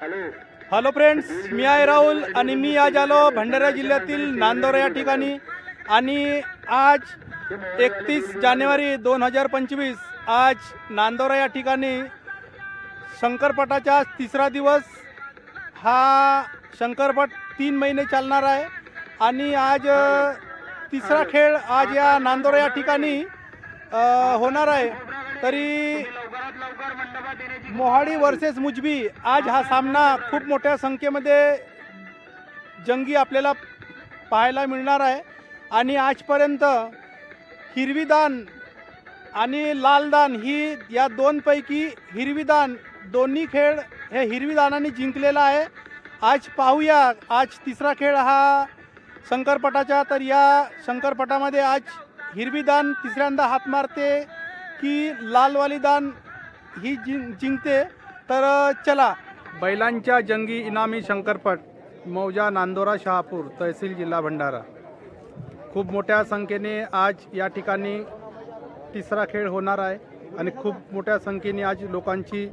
Hello friends मी आहे राहुल आणि मी आज आलो भंडारा जिल्ह्यातील नांदोरा या ठिकाणी. आणि आज एकतीस जानेवारी दोन हजार पंचवीस आज नांदोरा या ठिकाणी शंकरपटाचा तिसरा दिवस हा शंकरपट तीन महिने चालणार आहे. आणि आज तिसरा खेळ आज या नांदोरा या ठिकाणी होणार आहे. तरी मोहाडी वर्सेस मुजबी आज हा सामना खूप मोठ्या संख्येमध्ये जंगी आपल्याला पाहायला मिळणार आहे. आणि आजपर्यंत हिरवीदान आणि लालदान ही या दोनपैकी हिरवीदान दोन्ही खेळ हे हिरवीदानाने जिंकलेला आहे. आज पाहूया आज तिसरा खेळ हा शंकरपटाचा तर या शंकरपटामध्ये आज हिरवीदान तिसऱ्यांदा हात मारते की लालवाली दान ही जिं जिंकते. तर चला. बैलांच्या जंगी इनामी शंकरपट मौजा नांदोरा शहापूर तहसील जिल्हा भंडारा. खूप मोठ्या संख्येने आज या ठिकाणी तिसरा खेळ होणार आहे आणि खूप मोठ्या संख्येने आज लोकांची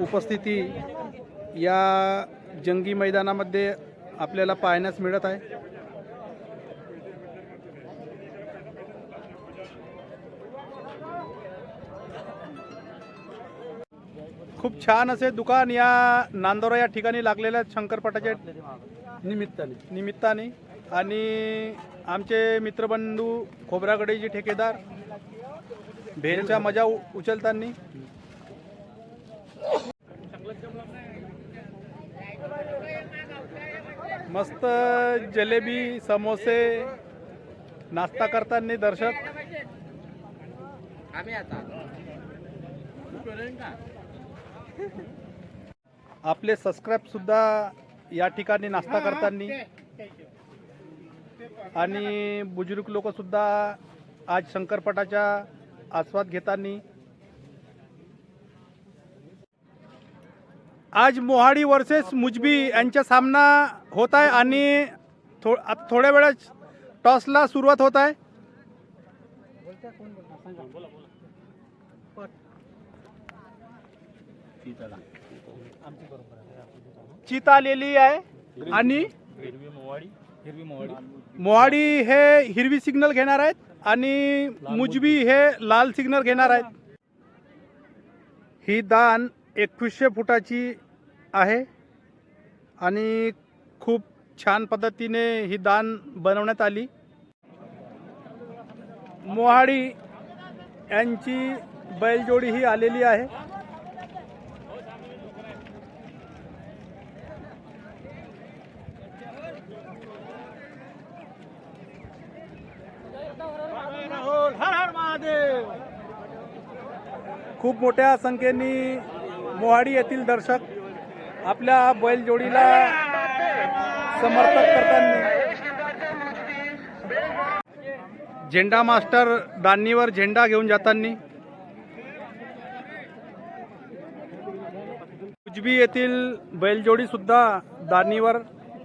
उपस्थिती या जंगी मैदानामध्ये आपल्याला पाहण्यास मिळत आहे. खूप छान असे दुकान या नांदोरा या ठिकाणी लागलेल्या शंकरपटाच्या निमित्ताने. निमित्ताने. आणि आमचे मित्रबंधू खोबरागडेचे ठेकेदार भेलच्या मजा उचलताना. मस्त जलेबी समोसे नाश्ता करताना दर्शक. आपले सबस्क्राईब सुद्धा या ठिकाणी नाश्ता करताना. आणि बुजुर्ग लोक सुद्धा आज शंकरपटाचा आस्वाद घेताना. आज मोहाडी वर्सेस मुजबी यांचा सामना होत आहे आणि थो आता थोड्या वेळात टॉसला सुरुवात होत आहे चित आलेली आहे आणि मोहाडी हे हिरवी सिग्नल घेणार आहेत आणि मुजबी हे लाल सिग्नल घेणार आहेत. ही दान एकवीसशे फुटाची आहे आणि खूप छान पद्धतीने ही दान बनवण्यात आली. मोहाडी यांची बैलजोडी ही आलेली आहे. खूप मोठ्या संख्येने मोहाडी येथील दर्शक आपल्या बैलजोडीला समर्थक करताना. झेंडा मास्टर दांडीवर झेंडा घेऊन जाताना. उजबी येथील बैलजोडी सुद्धा दांडीवर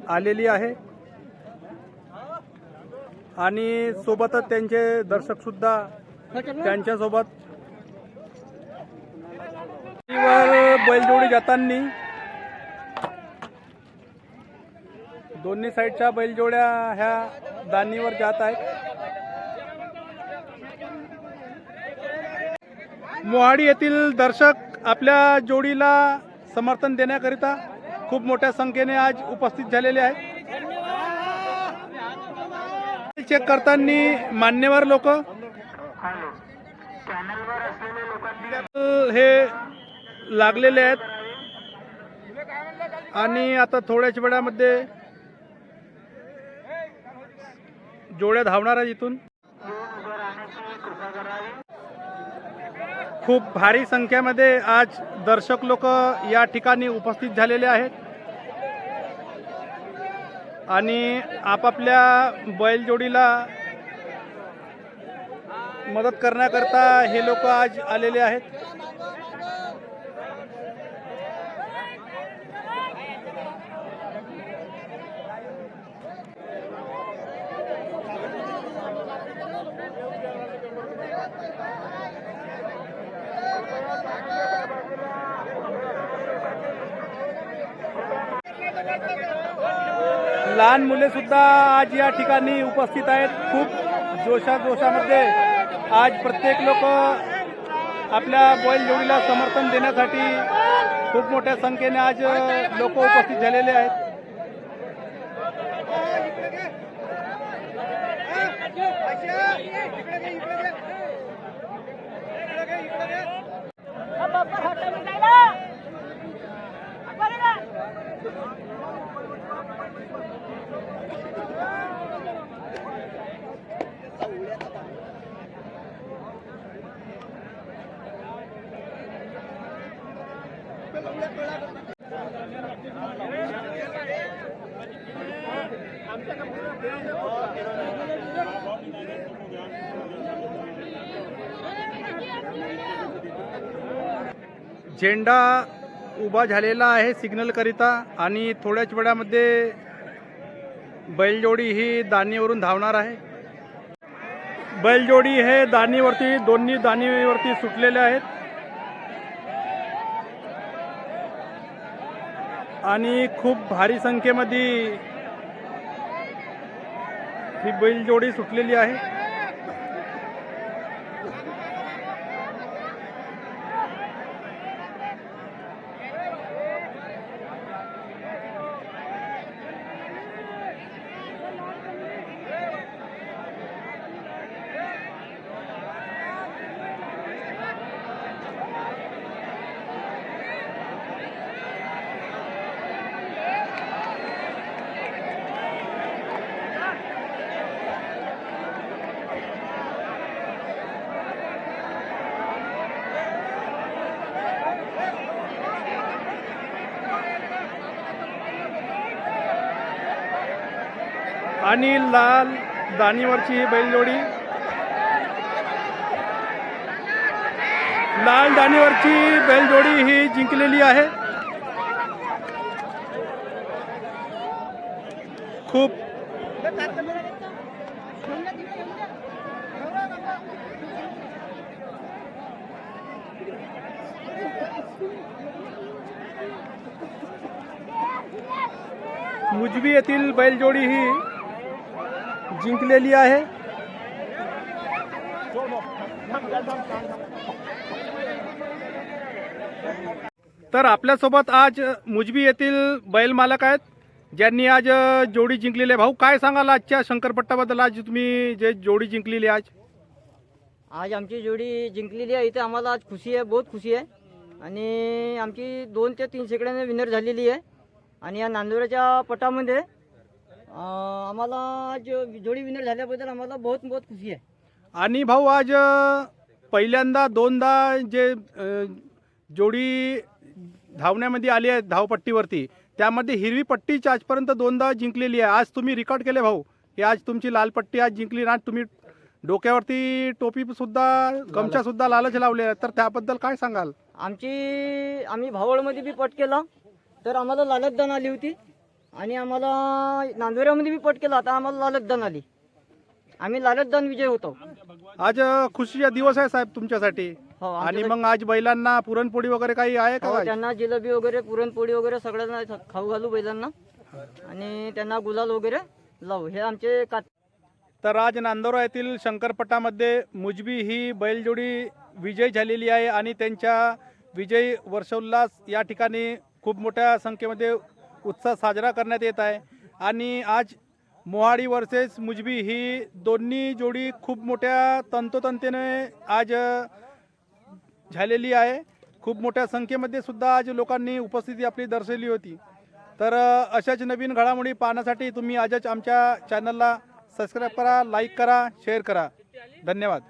आलेली आहे. आणि सोबतच त्यांचे दर्शक सुद्धा त्यांच्यासोबत बैलजोडी जाताना दोन्ही साईडच्या बैलजोड्या ह्या दानीवर जात आहेत. मोहाडी येथील दर्शक आपल्या जोडीला समर्थन देण्याकरिता खूप मोठ्या संख्येने आज उपस्थित झालेले आहेत. चेक करताना मान्यवर लोक. हे लागलेले आहेत. आणि आता थोड्याच वेळामध्ये जोड्या धावणार आहेत इथून. खूप भारी संख्येमध्ये आज दर्शक लोक या ठिकाणी उपस्थित झालेले आहेत. आणि आपापल्या बैलजोडीला मदत करण्याकरता हे लोक आज आलेले आहेत. लहान मुले सुद्धा आज या ठिकाणी उपस्थित आहेत. खूप जोशा जोशामध्ये आज प्रत्येक लोक आपल्या बैलजोडीला समर्थन देण्यासाठी खूप मोठ्या संख्येने आज लोक उपस्थित झालेले आहेत. झेंडा उभा झालेला आहे सिग्नलकरिता आणि थोड्याच वेळामध्ये बैलजोडी ही दानीवरून धावणार आहे. बैलजोडी हे दानीवरती दोन्ही दानीवरती सुटलेले आहेत. आणि खूप भारी संख्येमध्ये ही बैलजोडी सुटलेली आहे. आणि लाल दाणीवरची ही बैलजोडी. लाल दाणीवरची बैलजोडी ही जिंकलेली आहे. खूप मुजबी बैलजोडी ही जिंकलेली आहे. तर आपल्यासोबत आज मुजबी येथील बैल मालक आहेत ज्यांनी आज जोडी जिंकलेली आहे. भाऊ काय सांगाल आजच्या शंकरपट्टाबद्दल आज तुम्ही जे जोडी जिंकलेली आहे आज. आज आमची जोडी जिंकलेली आहे. इथे आम्हाला आज खुशी आहे बहुत खुशी आहे. आणि आमची दोन ते तीन शेकड्याने विनर झालेली आहे. आणि या नांदुराच्या पटामध्ये आम्हाला आज जोडी विनर झाल्याबद्दल आम्हाला बहुत बहुत खुशी आहे. आणि भाऊ आज अ, पहिल्यांदा दोनदा जे अ, जोडी धावण्यामध्ये आली आहे धावपट्टीवरती त्यामध्ये हिरवी पट्टीच आजपर्यंत दोनदा जिंकलेली आहे. आज तुम्ही रेकॉर्ड केले भाऊ. की आज तुमची लाल पट्टी आज जिंकली ना तुम्ही डोक्यावरती टोपी सुद्धा गमछा सुद्धा लालच लावले आहे. तर त्याबद्दल काय सांगाल? आमची आम्ही भावळमध्ये बी पट केला तर आम्हाला लालतदान आली होती. आणि आम्हाला नांदुऱ्यामध्ये बी पट केला. आता आम्हाला लालतदान आली. आम्ही लालतदान विजय होतो. आज अ, खुशीचा दिवस आहे साहेब तुमच्यासाठी. हो आणि मग आज बैलांना पुरणपोळी वगैरे काही आहे का हो, आज? त्यांना जिलेबी वगैरे पुरणपोळी वगैरे सगळ्यांना खाऊ घालू बैलांना. आणि त्यांना गुलाल वगैरे लावू. हे आमचे का तर आज नांदोरा येथील शंकरपटामध्ये मुजबी ही बैलजोडी विजय झालेली आहे आणि त्यांच्या विजयी वर्षोल्लास या ठिकाणी खूप मोठ्या संख्येमध्ये उत्साह साजरा करण्यात येत आहे. आणि आज मोहाडी वर्सेस मुजबी ही दोन्ही जोडी खूप मोठ्या तंतोतंतेने आज झालेली आहे. खूप मोठ्या संख्येमध्ये सुद्धा आज लोकांनी उपस्थिती आपली दर्शवली होती. तर अशाच नवीन घडामोडी पाहण्यासाठी तुम्ही आजच आमच्या चॅनलला सबस्क्राईब करा लाईक करा शेअर करा. धन्यवाद.